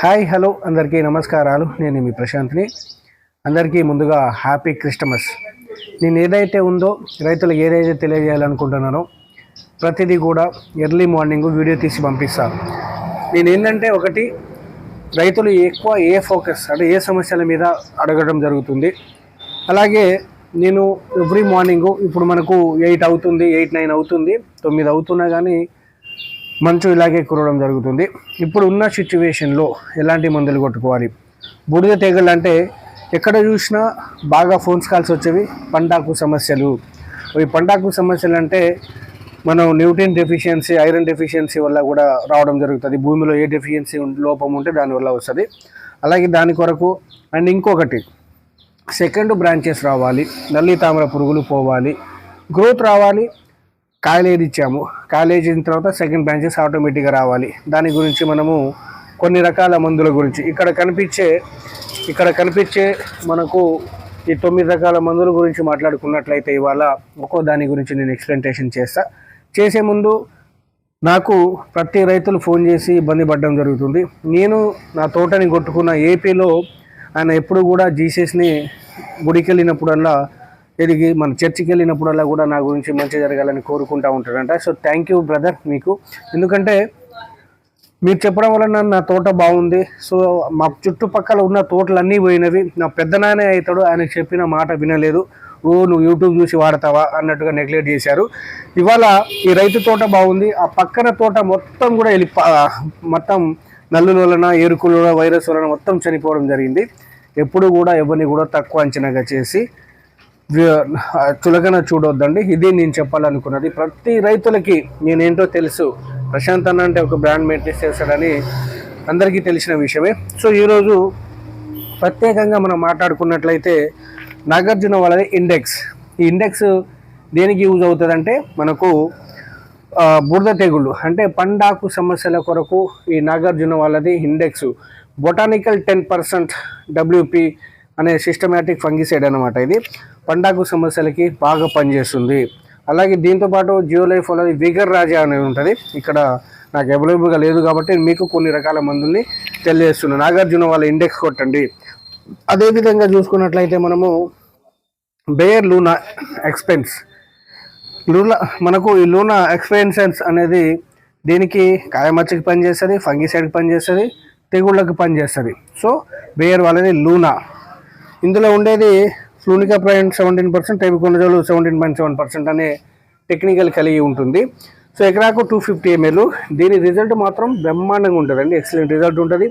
Hi hello అందరికీ నమస్కారాలు. నేను మీ ప్రశాంత్ని. అందరికీ ముందుగా హ్యాపీ క్రిస్టమస్. నేను ఏదైతే ఉందో రైతులకు ఏదైతే తెలియజేయాలనుకుంటున్నానో ప్రతిదీ కూడా ఎర్లీ మార్నింగ్ వీడియో తీసి పంపిస్తాను నేను ఏంటంటే ఒకటి రైతులు ఎక్కువ ఏ ఫోకస్ అంటే ఏ సమస్యల మీద అడగడం జరుగుతుంది. అలాగే నేను ఎవ్రీ మార్నింగు ఇప్పుడు మనకు ఎయిట్ అవుతుంది ఎయిట్ నైన్ అవుతుంది తొమ్మిది అవుతున్నా కానీ మంచు ఇలాగే కురవడం జరుగుతుంది. ఇప్పుడు ఉన్న సిచ్యువేషన్లో ఎలాంటి మందులు కొట్టుకోవాలి? బూడిద తీగలు అంటే ఎక్కడ చూసినా బాగా ఫోన్స్ కాల్స్ వచ్చేవి పండాకు సమస్యలు. ఈ పండాకు సమస్యలు అంటే మనం న్యూట్రిన్ డెఫిషియన్సీ ఐరన్ డెఫిషియన్సీ వల్ల కూడా రావడం జరుగుతుంది. భూమిలో ఏ డెఫిషియన్సీ లోపం ఉంటే దానివల్ల వస్తుంది. అలాగే దాని కొరకు అండ్ ఇంకొకటి సెకండ్ బ్రాంచెస్ రావాలి. నల్లి తామర పురుగులు పోవాలి. గ్రోత్ రావాలి. కాలేజ్ ఇచ్చాము. కాలేజ్ తర్వాత సెకండ్ బ్రాంచెస్ ఆటోమేటిక్గా రావాలి. దాని గురించి మనము కొన్ని రకాల మందుల గురించి. ఇక్కడ కనిపించే ఇక్కడ కనిపించే మనకు ఈ తొమ్మిది రకాల మందుల గురించి మాట్లాడుకున్నట్లయితే ఇవాళ ఒక్కో దాని గురించి నేను ఎక్స్ప్లెంటేషన్ చేస్తా. చేసే ముందు నాకు ప్రతి రైతులు ఫోన్ చేసి ఇబ్బంది పడడం జరుగుతుంది. నేను నా తోటని కొట్టుకున్న ఏపీలో ఆయన ఎప్పుడు కూడా జీసస్ని గుడికి వెళ్ళినప్పుడల్లా తిరిగి మన చర్చికి వెళ్ళినప్పుడల్లా కూడా నా గురించి మంచి జరగాలని కోరుకుంటా ఉంటాడంట. సో థ్యాంక్ యూ బ్రదర్ మీకు. ఎందుకంటే మీరు చెప్పడం వలన నా తోట బాగుంది. సో మా చుట్టుపక్కల ఉన్న తోటలన్నీ పోయినవి. నా పెద్దనానే అవుతాడు ఆయనకు చెప్పిన మాట వినలేదు. ఓ నువ్వు యూట్యూబ్ చూసి వాడతావా అన్నట్టుగా నెగ్లెక్ట్ చేశారు. ఇవాళ ఈ రైతు తోట బాగుంది. ఆ పక్కన తోట మొత్తం కూడా వెళ్ళి మొత్తం నల్లుల వలన ఎరుకుల వైరస్ వలన మొత్తం చనిపోవడం జరిగింది. ఎప్పుడు కూడా ఎవరిని కూడా తక్కువ అంచనాగా చేసి చులకన చూడొద్దండి. ఇది నేను చెప్పాలనుకున్నది. ప్రతి రైతులకి నేనేంటో తెలుసు. ప్రశాంత్ అన్న అంటే ఒక బ్రాండ్ మెయింటైన్ చేస్తాడని అందరికీ తెలిసిన విషయమే. సో ఈరోజు ప్రత్యేకంగా మనం మాట్లాడుకున్నట్లయితే నాగార్జున వాళ్ళది ఇండెక్స్. ఈ ఇండెక్స్ దేనికి యూజ్ అవుతుందంటే మనకు బురద తెగుళ్ళు అంటే పండాకు సమస్యల కొరకు ఈ నాగార్జున వాళ్ళది index. Botanical ten percent WP అనే సిస్టమేటిక్ ఫంగిసైడ్ అనమాట ఇది. పండాకు సమస్యలకి బాగా పనిచేస్తుంది. అలాగే దీంతోపాటు జియో లైఫ్ అనేది విగర్ రాజా అనేది ఉంటుంది. ఇక్కడ నాకు అవైలబుల్గా లేదు కాబట్టి మీకు కొన్ని రకాల మందుల్ని తెలియజేస్తున్నాను. నాగార్జున వాళ్ళ ఇండెక్స్ కొట్టండి. అదేవిధంగా చూసుకున్నట్లయితే మనము బేయర్ లూనా ఎక్స్పెన్స్. లూనా మనకు ఈ లూనా ఎక్స్పెన్సెన్స్ అనేది దీనికి కాయమచ్చకి పనిచేస్తుంది ఫంగిసైడ్కి పనిచేస్తుంది తెగుళ్ళకి పనిచేస్తుంది. సో బేయర్ వాళ్ళది లూనా. ఇందులో ఉండేది ఫ్లూనికా పాయింట్ సెవెంటీన్ పర్సెంట్ టైపికొనజోలు సెవెంటీన్ పాయింట్ సెవెన్ పర్సెంట్ అనే టెక్నికల్ కలిగి ఉంటుంది. సో ఎకరాకు టూ ఫిఫ్టీ ఎంఎల్ దీని రిజల్ట్ మాత్రం బ్రహ్మాండంగా ఉంటుందండి. ఎక్సలెంట్ రిజల్ట్ ఉంటుంది.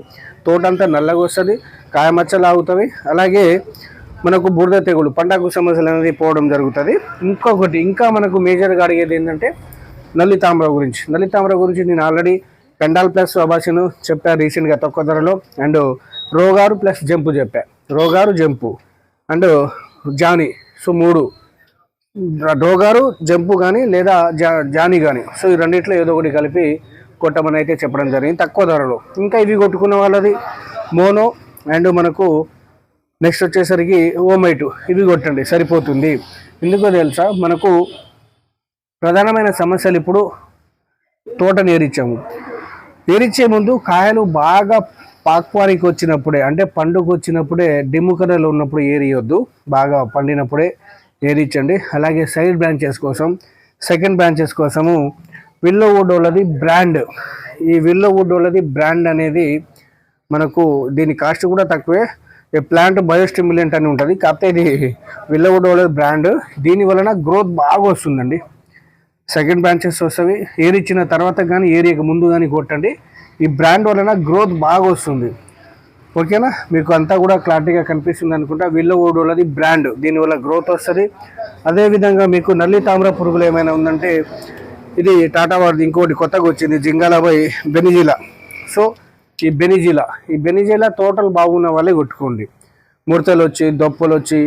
తోట అంతా నల్లగా వస్తుంది. కాయమచ్చలు ఆగుతాయి. అలాగే మనకు బురద తెగులు పండాకు సమస్యలు అనేది పోవడం జరుగుతుంది. ఇంకొకటి ఇంకా మనకు మేజర్గా అడిగేది ఏంటంటే నల్లి తామర గురించి. నల్లి తామర గురించి నేను ఆల్రెడీ పెండాల్ ప్లస్ అభాషను చెప్పాను రీసెంట్గా తక్కువ ధరలో. అండ్ రోగారు ప్లస్ జంపు చెప్పా. Rogor Jump. అండ్ జానీ సో మూడు. రోగారు జంపు కానీ లేదా జా జానీ కానీ సో ఈ రెండిట్లో ఏదో ఒకటి కలిపి కొట్టమని అయితే చెప్పడం జరిగింది. తక్కువ ధరలో. ఇంకా ఇవి కొట్టుకున్న వాళ్ళది మోనో అండ్ మనకు నెక్స్ట్ వచ్చేసరికి ఓమైటు. ఇవి కొట్టండి సరిపోతుంది. ఎందుకో తెలుసా? మనకు ప్రధానమైన సమస్యలు ఇప్పుడు తోట నేరిచ్చాము. నేరిచ్చే ముందు కాయలు బాగా పాక్వానికి వచ్చినప్పుడే అంటే పండుగ వచ్చినప్పుడే డిమ్ము ఉన్నప్పుడు ఏరియొద్దు. బాగా పండినప్పుడే ఏరిచ్చండి. అలాగే సైడ్ బ్రాంచెస్ కోసం సెకండ్ బ్రాంచెస్ కోసము విల్లో వుడ్ వాళ్ళది బ్రాండ్. ఈ విల్లో వుడ్ వాళ్ళది బ్రాండ్ అనేది మనకు దీని కాస్ట్ కూడా తక్కువే. ఈ ప్లాంట్ బయోస్టిమ్యులెంట్ అని ఉంటుంది. కాకపోతే ఇది విల్లవుడ్ వాళ్ళ బ్రాండ్. దీని వలన గ్రోత్ బాగా వస్తుందండి. Second branches వస్తవి. ఏరిచ్చిన తర్వాత కానీ ఏరియకు ముందు కానీ కొట్టండి. ఈ బ్రాండ్ వలన గ్రోత్ బాగా వస్తుంది. ఓకేనా? మీకు అంతా కూడా క్లారిటీగా కనిపిస్తుంది అనుకుంటా. విల్లవుడ్ వాళ్ళది బ్రాండ్ దీనివల్ల గ్రోత్ వస్తుంది. అదేవిధంగా మీకు నల్లి తామ్ర పురుగులు ఏమైనా ఉందంటే ఇది టాటా వారిది ఇంకోటి కొత్తగా వచ్చింది జింగాలాబాయ్ బెనిజీలా. సో ఈ బెనిజీలా. ఈ బెనిజీలా తోటలు బాగున్న వాళ్ళే కొట్టుకోండి. ముడతలు వచ్చి దొప్పలు వచ్చి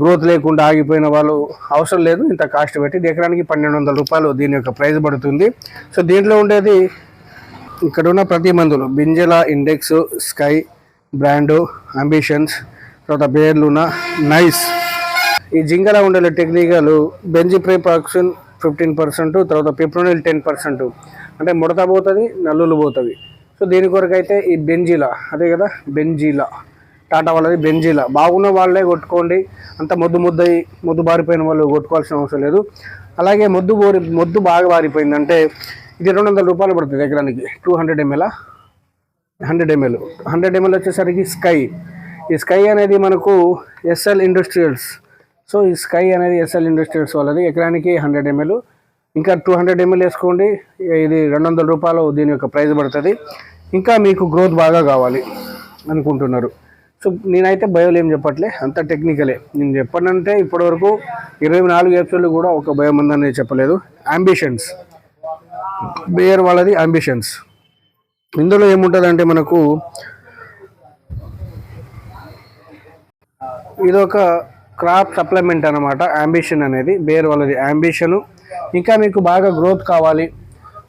గ్రోత్ లేకుండా ఆగిపోయిన వాళ్ళు అవసరం లేదు. ఇంత కాస్ట్ పెట్టి ఎకరానికి పన్నెండు వందల రూపాయలు దీని యొక్క ప్రైస్ పడుతుంది. సో దీంట్లో ఉండేది ఇక్కడ ఉన్న ప్రతి మందులు బింజల ఇండెక్స్ స్కై బ్రాండు అంబిషన్స్ తర్వాత బేర్లునా నైస్. ఈ జింగల ఉండే టెక్నికలు బెంజిప్రేపాక్సిన్ ఫిఫ్టీన్ పర్సెంట్ తర్వాత పిప్రోనిల్ టెన్ పర్సెంట్. అంటే ముడత పోతుంది నల్లులు పోతుంది సో సో దీని కొరకు అయితే ఈ బెంజీలా అదే కదా బెంజీలా. టాటా వాళ్ళది బెంజీలా. బాగున్న వాళ్ళే కొట్టుకోండి. అంత మొద్దు ముద్దయి మొద్దు బారిపోయిన వాళ్ళు కొట్టుకోవాల్సిన అవసరం లేదు. అలాగే మొద్దు బోరి మొద్దు బాగా బారిపోయిందంటే ఇది రెండు వందల రూపాయలు పడుతుంది ఎకరానికి. Two hundred ML hundred ML hundred ML వచ్చేసరికి స్కై ఈ స్కై అనేది మనకు ఎస్ఎల్ ఇండస్ట్రియల్స్ సో ఈ స్కై అనేది ఎస్ఎల్ ఇండస్ట్రియల్స్ వాళ్ళది. ఎకరానికి హండ్రెడ్ ఎంఎల్ ఇంకా టూ హండ్రెడ్ ఎంఎల్ వేసుకోండి. ఇది రెండు వందల రూపాయలు దీని యొక్క ప్రైస్ పడుతుంది. ఇంకా మీకు గ్రోత్ బాగా కావాలి అనుకుంటున్నారు. సో నేనైతే బయోలు ఏం చెప్పట్లే అంత టెక్నికలే నేను చెప్పనంటే ఇప్పటివరకు ఇరవై నాలుగు ఎపిసోడ్లు కూడా ఒక భయం ఉందని చెప్పలేదు. అంబిషన్స్ బేయర్ వాళ్ళది అంబిషన్స్ ఇందులో ఏముంటుందంటే మనకు ఇది ఒక క్రాప్ సప్లిమెంట్ అనమాట అంబిషన్ అనేది బేర్ వాళ్ళది అంబిషను ఇంకా మీకు బాగా గ్రోత్ కావాలి.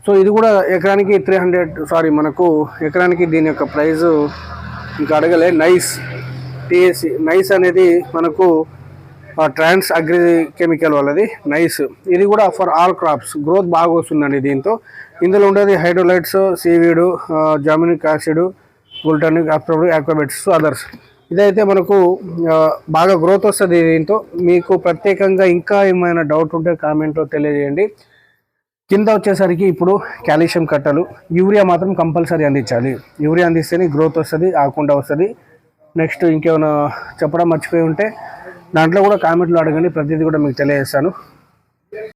సో ఇది కూడా ఎకరానికి త్రీ హండ్రెడ్ సారీ మనకు ఎకరానికి దీని యొక్క ప్రైజు ఇంకా అడగలే. నైస్ టీఎస్సి నైస్ అనేది మనకు ట్రాన్స్ అగ్రి కెమికల్ వాళ్ళది. నైస్ ఇది కూడా ఫర్ ఆల్ క్రాప్స్ గ్రోత్ బాగా వస్తుందండి దీంతో. ఇందులో ఉండేది హైడ్రోలైట్స్ సీవీడు జామినిక్ యాసిడ్ గుల్టానిక్ అప్రోడ్ అదర్స్ ఇదైతే మనకు బాగా గ్రోత్ వస్తుంది దీంతో. మీకు ప్రత్యేకంగా ఇంకా ఏమైనా డౌట్ ఉంటే కామెంట్లో తెలియజేయండి. కింద వచ్చేసరికి ఇప్పుడు కాల్షియం కట్టలు. యూరియా మాత్రం కంపల్సరీ అందించాలి. యూరియా అందిస్తేనే గ్రోత్ వస్తుంది ఆకుండా వస్తుంది. నెక్స్ట్ ఇంకేమైనా చెప్పడం మర్చిపోయి ఉంటే దాంట్లో కూడా కామెంట్లో అడగండి. ప్రతిదీ కూడా మీకు తెలియజేస్తాను.